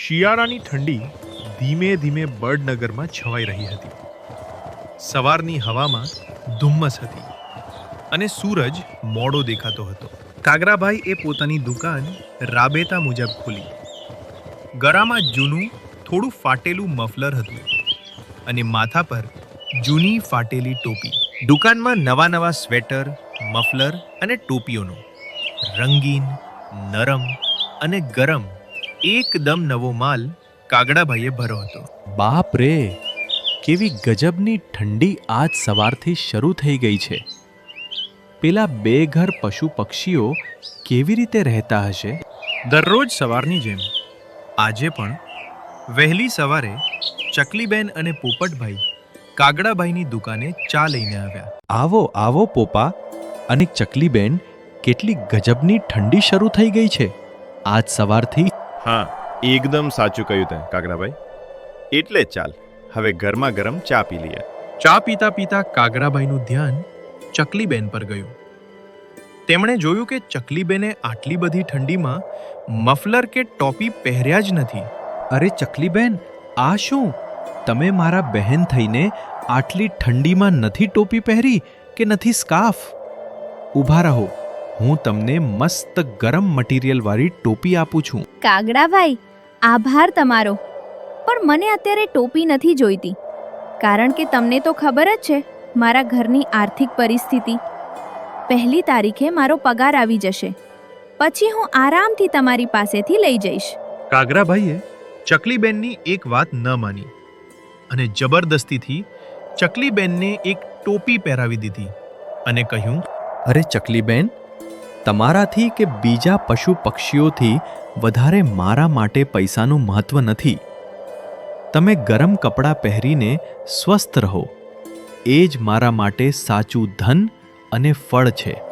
શિયાળાની ઠંડી ધીમે ધીમે બર્ડનગરમાં છવાઈ રહી હતી. સવારની હવામાં ધુમ્મસ હતી અને સૂરજ મોડો દેખાતો હતો. કાગરાભાઈ એ પોતાની દુકાન રાબેતા મુજબ ખોલી. ગળામાં જૂનું, થોડું ફાટેલું મફલર હતું અને માથા પર જૂની ફાટેલી ટોપી. દુકાનમાં નવા નવા સ્વેટર, મફલર અને ટોપીઓનો. રંગીન, નરમ અને ગરમ એકદમ નવો માલ કાગડાભાઈએ ભર્યો હતો. બાપ રે કેવી ગજબની ઠંડી આજ સવારથી શરૂ થઈ ગઈ છે. પેલા બે ઘર પશુ પક્ષીઓ કેવી રીતે રહેતા હશે? દરરોજ સવારની જેમ આજે પણ વહેલી સવારે ચકલીબેન અને પોપટભાઈ કાગડાભાઈની દુકાને ચા લઈને આવ્યા. આવો આવો પોપા અને ચકલીબેન કેટલી ગજબની ઠંડી શરૂ થઈ ગઈ છે. આજ સવારથી હા એકદમ સાચું કહ્યું તે કાગરાભાઈ એટલે જ ચાલ હવે ગરમા ગરમ ચા પી લઈએ. ચા પીતા પીતા કાગરાભાઈનું ધ્યાન ચકલીબેન પર ગયું. તેમણે જોયું કે ચકલીબેને આટલી બધી ઠંડીમાં મફલર કે ટોપી પહેર્યા જ નથી. અરે ચકલીબેન આ શું? તમે મારા બહેન થઈને આટલી ઠંડીમાં નથી ટોપી પહેરી કે નથી સ્કાફ ઊભા રહો. હું તમને મસ્ત ગરમ મટીરિયલવાળી ટોપી આપું છું. કાગડાભાઈ આભાર તમારો. પણ મને અત્યારે ટોપી નથી જોઈતી. કારણ કે તમને તો ખબર જ છે મારા ઘરની આર્થિક પરિસ્થિતિ. પહેલી તારીખે મારો પગાર આવી જશે. પછી હું આરામથી તમારી પાસેથી લઈ જઈશ. કાગરાભાઈએ ચકલીબેનની એક વાત ન માની. અને જબરદસ્તીથી ચકલીબેનને એક ટોપી પહેરાવી દીધી. અને કહ્યું અરે ચકલીબેન તમારાથી કે બીજા પશુ પક્ષીઓથી વધારે મારા માટે પૈસાનું મહત્વ નથી. તમે ગરમ કપડાં પહેરીને સ્વસ્થ રહો. એ જ મારા માટે સાચું ધન અને ફળ છે.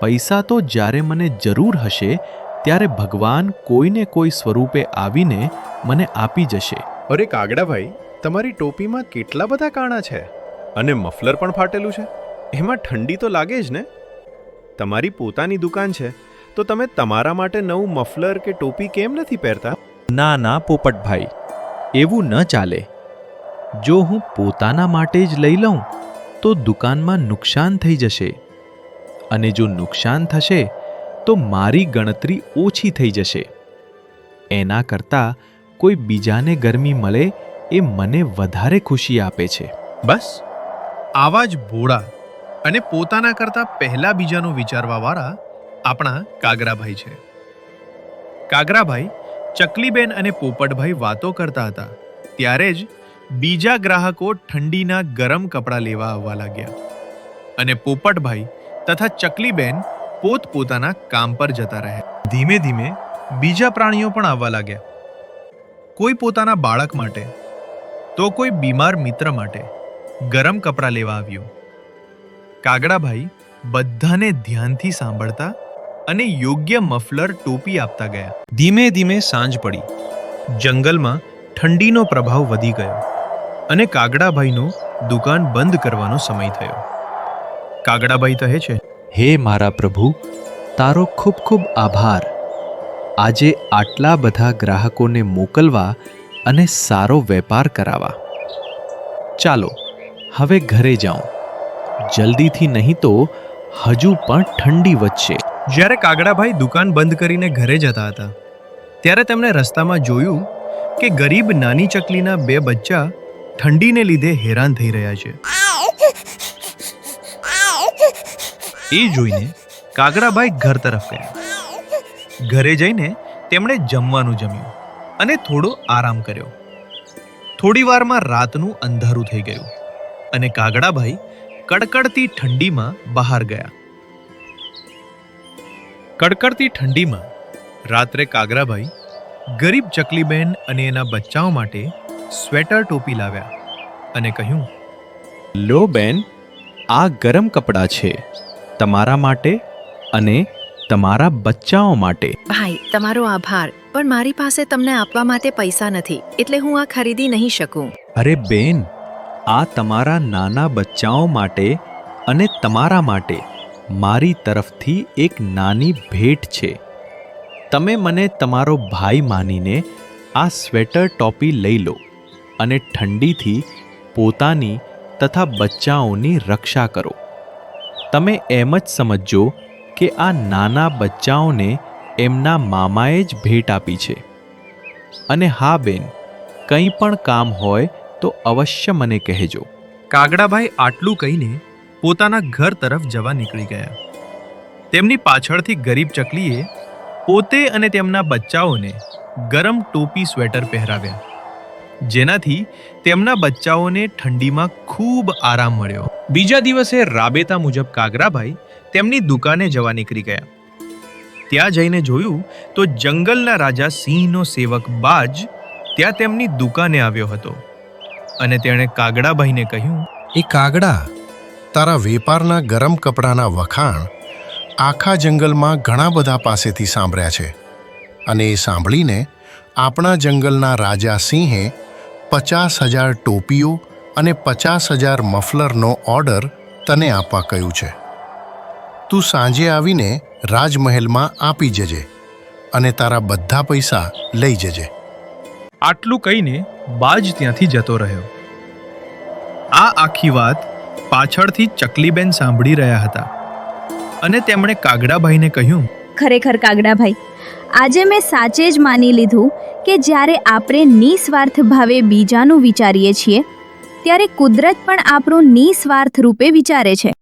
પૈસા તો જ્યારે મને જરૂર હશે, ત્યારે ભગવાન કોઈને કોઈ સ્વરૂપે આવીને મને આપી જશે. અરે કાગડાભાઈ તમારી ટોપીમાં કેટલા બધા કાણા છે? અને મફલર પણ ફાટેલું છે? એમાં ઠંડી તો લાગે જ ને? તમારી પોતાની દુકાન છે તો તમે તમારા માટે નવું મફલર કે ટોપી કેમ નથી પહેરતા? ના ના પોપટભાઈ એવું ન ચાલે. જો હું પોતાના માટે જ લઈ લઉં તો દુકાનમાં નુકસાન થઈ જશે. અને જો નુકસાન થશે તો મારી ગણતરી ઓછી થઈ જશે. એના કરતાં કોઈ બીજાને ગરમી મળે એ મને વધારે ખુશી આપે છે. બસ આવા જ ભોળા અને પોતાના કરતા પહેલા બીજાનું વિચારવાવાળા આપણા કાગરાભાઈ છે. કાગરાભાઈ ચકલીબેન અને પોપટભાઈ વાતો કરતા હતા. ત્યારે જ બીજા ગ્રાહકો ઠંડીના ગરમ કપડાં લેવા આવવા લાગ્યા. અને પોપટભાઈ તથા ચકલીબેન પોતપોતાના કામ પર જતા રહ્યા. ધીમે ધીમે બીજા પ્રાણીઓ પણ આવવા લાગ્યા. કોઈ પોતાના બાળક માટે, તો કોઈ બીમાર મિત્ર માટે ગરમ કપડાં લેવા આવ્યું. કાગડાભાઈ બધાને ધ્યાનથી સાંભળતા અને યોગ્ય મફલર ટોપી આપતા ગયા. ધીમે ધીમે સાંજ પડી. જંગલમાં ઠંડીનો પ્રભાવ વધી ગયો અને કાગડાભાઈનું દુકાન બંધ કરવાનો સમય થયો. કાગડાભાઈ કહે છે, હે મારા પ્રભુ, તારો ખૂબ ખૂબ આભાર. આજે આટલા બધા ગ્રાહકોને મોકલવા અને સારો વેપાર કરાવવા. ચાલો, હવે ઘરે જાઉં. જલ્દીથી નહીં તો હજુ પણ ઠંડી વધશે. જ્યારે કાગડાભાઈ દુકાન બંધ કરીને ઘરે જતા હતા, ત્યારે તેમણે રસ્તામાં જોયું કે ગરીબ નાની ચકલીના બે બચ્ચા ઠંડીને લીધે હેરાન થઈ રહ્યા છે. એ જોઈને કાગડાભાઈ ઘર તરફ ગયા. ઘરે જઈને તેમણે જમવાનું જમ્યું અને થોડો આરામ કર્યો. થોડી વારમાં રાતનું અંધારું થઈ ગયું અને કાગડાભાઈ કડકડતી ઠંડીમાં બહાર ગયા. કડકડતી ઠંડીમાં રાત્રે કાગરાભાઈ ગરીબ ચકલીબેન અને એના બચ્ચાઓ માટે સ્વેટર ટોપી લાવ્યા અને કહ્યું લો બેન આ ગરમ કપડાં છે તમારા માટે અને તમારા બચ્ચાઓ માટે. ભાઈ તમારો આભાર પણ મારી પાસે તમને આપવા માટે પૈસા નથી એટલે હું આ ખરીદી નહીં શકું. અરે બેન આ તમારા નાના બચ્ચાઓ માટે અને તમારા માટે મારી તરફથી એક નાની ભેટ છે. તમે મને તમારો ભાઈ માનીને આ સ્વેટર ટોપી લઈ લો અને ઠંડીથી પોતાની તથા બચ્ચાઓની રક્ષા કરો. તમે એમ જ સમજજો કે આ નાના બચ્ચાઓને એમના મામાએ જ ભેટ આપી છે. અને હા બેન, કંઈ પણ કામ હોય તો અવશ્ય મને કહેજો. કાગડાભાઈ આટલું કહીને પોતાના ઘર તરફ જવા નીકળી ગયા. તેમની પાછળથી ગરીબ ચકલીએ પોતે અને તેમના બચ્ચાઓને ગરમ ટોપી સ્વેટર પહેરાવ્યા. જેનાથી તેમના બચ્ચાઓને ઠંડીમાં ખૂબ આરામ મળ્યો. બીજા દિવસે રાબેતા મુજબ કાગરાભાઈ તેમની દુકાને જવા નીકળી ગયા. ત્યાં જઈને જોયું તો જંગલના રાજા સિંહનો સેવક બાજ ત્યાં તેમની દુકાને આવ્યો હતો. અને તેણે કાગડાભાઈને કહ્યું એ કાગડા તારા વેપારના ગરમ કપડાના વખાણ આખા જંગલમાં ઘણા બધા પાસેથી સાંભળ્યા છે અને એ સાંભળીને આપણા જંગલના રાજા સિંહે પચાસ હજાર ટોપીઓ અને પચાસ હજાર મફલરનો ઓર્ડર તને આપવા કહ્યું છે. તું સાંજે આવીને રાજમહેલમાં આપી જજે અને તારા બધા પૈસા લઈ જજે. આટલું કહીને બાજ ત્યાંથી જતો રહ્યો. આ આખી વાત પાછળથી ચકલીબેન સાંભળી રહ્યા હતા અને તેમણે કાગડાભાઈને કહ્યું, ખરેખર કાગડાભાઈ, આજે મેં સાચે જ માની લીધું કે જ્યારે આપણે નિસ્વાર્થ ભાવે બીજાનું વિચારીએ છીએ, ત્યારે કુદરત પણ આપણું નિસ્વાર્થ રૂપે વિચારે છે.